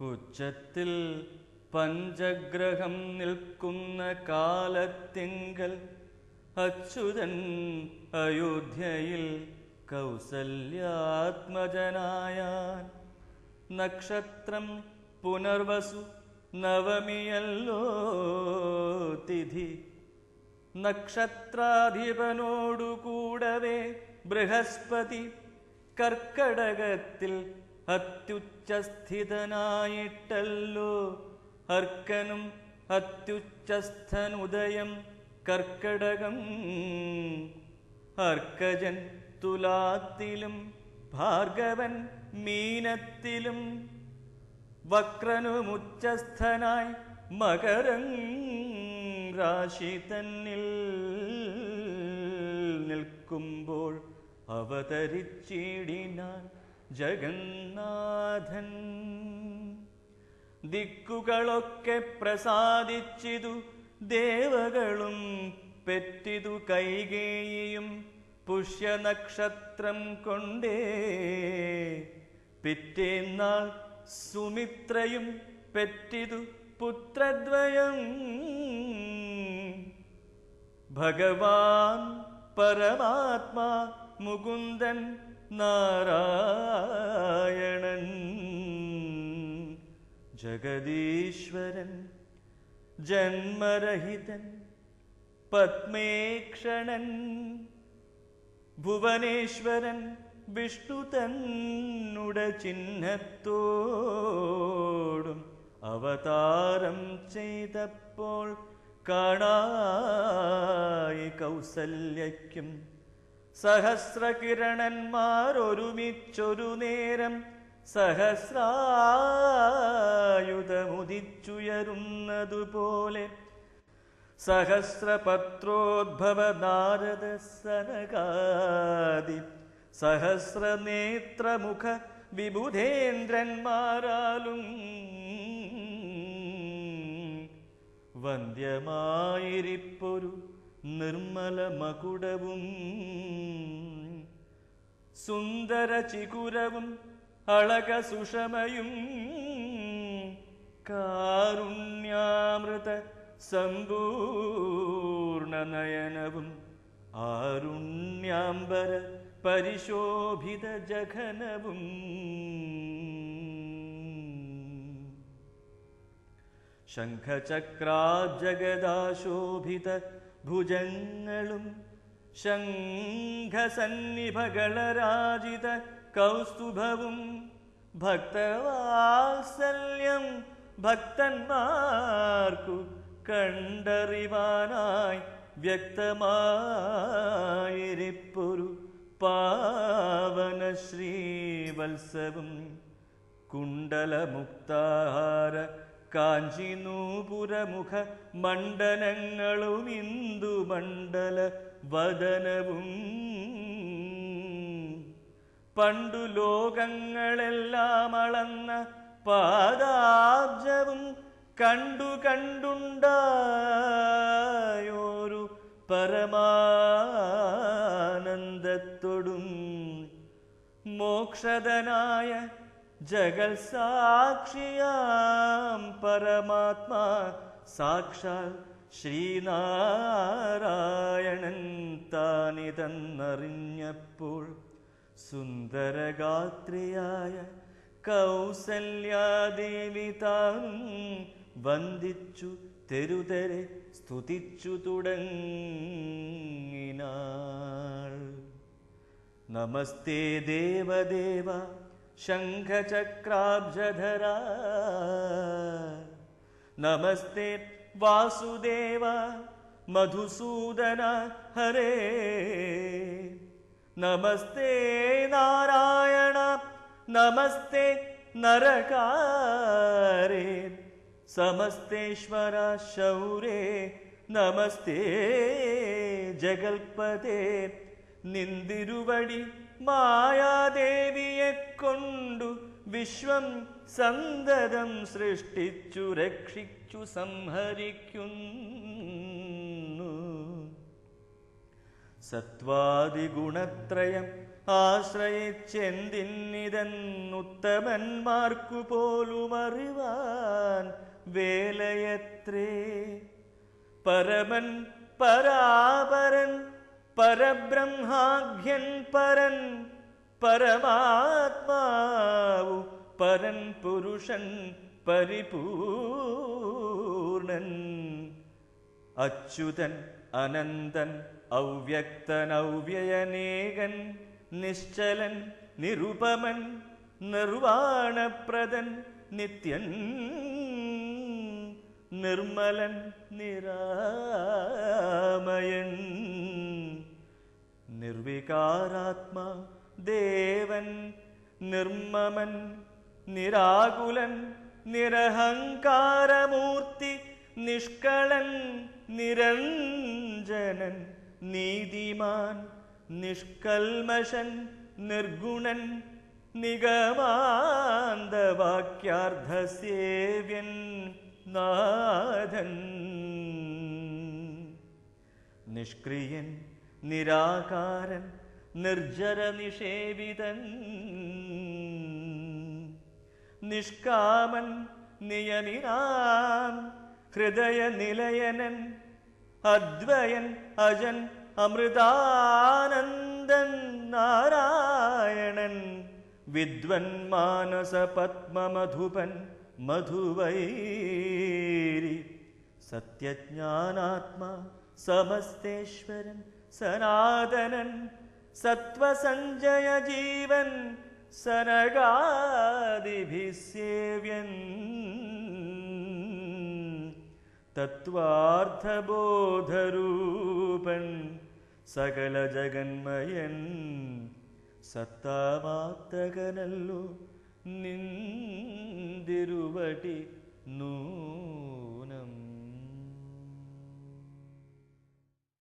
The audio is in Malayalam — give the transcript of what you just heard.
ഉച്ചത്തിൽ പഞ്ചഗ്രഹം നിൽക്കുന്ന കാലത്തിങ്കൽ അച്യുതൻ അയോധ്യയിൽ കൗസല്യാത്മജനായ നക്ഷത്രം പുനർവസു നവമിയല്ലോ തിഥി. നക്ഷത്രാധിപനോടുകൂടവേ ബൃഹസ്പതി കർക്കടകത്തിൽ അത്യുച്ചസ്ഥിതനായിട്ടല്ലോ. അർക്കനും അത്യുച്ചസ്ഥനുദയം കർക്കടകം. അർക്കജൻ തുലാത്തിലും ഭാർഗവൻ മീനത്തിലും വക്രനുമുച്ചസ്ഥനായി മകരം രാശി തന്നിൽ നിൽക്കുമ്പോൾ അവതരിച്ചിടിനാൻ ജഗന്നാഥൻ. ദിക്കുകളൊക്കെ പ്രസാദിച്ചിതു ദേവകളും പെറ്റിതു കൈകേയും പുഷ്യനക്ഷത്രം കൊണ്ടേ. പിറ്റേന്നാൾ സുമിത്രയും പെറ്റിതു പുത്രദ്വയം. ഭഗവാൻ പരമാത്മാ മുകുന്ദൻ നാരായണൻ. ജഗദീശ്വരൻ ജന്മരഹിതൻ പത്മേക്ഷണൻ ഭുവനേശ്വരൻ വിഷ്ണു തന്നുട ചിഹ്നത്തോടും അവതാരം ചെയ്തപ്പോൾ കാണായി കൗസല്യയ്ക്കും സഹസ്രകിരണന്മാരൊരുമിച്ചൊരു നേരം സഹസ്രായുധമുദിച്ചുയരുന്നതുപോലെ സഹസ്രപത്രോദ്ഭവ നാരദ സനകാദി സഹസ്രനേത്രമുഖ വിബുധേന്ദ്രന്മാരാലും വന്ധ്യമായിരിപ്പൊരു നിർമ്മല മകുടവും സുന്ദര ചികുരവും അളക സുഷമയും കാരുണ്യാമൃത സമ്പൂർണ നയനവും ആരുണ്യാംബര പരിശോഭിത ജഘനവും. ശംഖചക്രാജഗദാശോഭിത ഭുജങ്ങളും ശംഖസന്നിഭകളരാജിത കൗസ്തുഭവും ഭക്തവാത്സല്യം ഭക്തന്മാർക്കു കണ്ടറിവാനായി വ്യക്തമായിരിപ്പൊരു പാവന ശ്രീവത്സവും കുണ്ടലമുക്താഹാര കാഞ്ചിനൂപുരമുഖ മണ്ഡലങ്ങളും ഇന്ദു മണ്ഡല വദനവും. പണ്ടു ലോകങ്ങളെല്ലാം അളന്ന പാദാബ്ജവും കണ്ടു കണ്ടുണ്ടായോരു പരമാനന്ദത്തൊടും. മോക്ഷദനായ ജഗൽ സാക്ഷിയാം പരമാത്മാ സാക്ഷാൽ ശ്രീനാരായണൻ താനിതെന്നറിഞ്ഞപ്പോൾ സുന്ദരഗാത്രിയായ കൗസല്യാദേവി താൻ വന്ദിച്ചു തെരുതരെ സ്തുതിച്ചു തുടങ്ങിനാൾ. നമസ്തേ ദേവദേവ शङ्खचक्राब्जधरा। नमस्ते वासुदेव मधुसूदन हरे। नमस्ते नारायण नमस्ते नरकारे। समस्तेश्वर शौरे नमस्ते जगल्पते। നിന്തിരുവടി മായാദേവിയെ കൊണ്ടു വിശ്വം സന്തതം സൃഷ്ടിച്ചു രക്ഷിച്ചു സംഹരിക്കുന്നു. സത്വാദിഗുണത്രയം ആശ്രയിച്ചെന്തിന്നിതെന്നുത്തമന്മാർക്കു പോലും അറിവാൻ വേലയത്രേ. പരമൻ പരാപരൻ പരബ്രഹ്മാഖ്യൻ പരൻ പരമാത്മാവു പരൻ പുരുഷൻ പരിപൂർണൻ. അച്യുതൻ അനന്തൻ അവ്യക്തൻ അവ്യയനേകൻ നിശ്ചലൻ നിരുപമൻ നിർവാണപ്രദൻ നിത്യൻ നിർമ്മലൻ നിരാമയൻ. നിർവികാരാത്മാ ദേവൻ നിർമ്മമൻ നിരാകുലൻ നിരഹങ്കാരമൂർത്തി നിഷ്കളൻ നിരഞ്ജനൻ നീതിമാൻ നിഷ്കൽമശൻ നിർഗുണൻ നിഗമാന്തവാക്യാർത്ഥസേവ്യൻ നാഥൻ. നിഷ്ക്രിയൻ നിരാകാരൻ നിർജര നിഷേവിതൻ നിഷ്കാമൻ നിയമിനാം ഹൃദയ നിലയനൻ അദ്വയൻ അജൻ അമൃതാനന്ദൻ നാരായണൻ വിദ്വൻ മാനസ പത്മമധുപൻ മധുവൈരി സത്യജ്ഞാനാത്മാ സമസ്തേശ്വരൻ ಸನಾತನನ್ ಸತ್ವ ಸಂಜಯ ಜೀವನ್ ಸರಗಾದಿಭಿ ಸೇವ್ಯನ್. ತತ್ವಾರ್ಥಬೋಧ ರೂಪನ್ ಸಕಲ ಜಗನ್ಮಯನ್. ಸತ್ತಮಾತ್ತಗನಲ್ಲೂ ನಿಂದಿರುವಟಿ ನೂ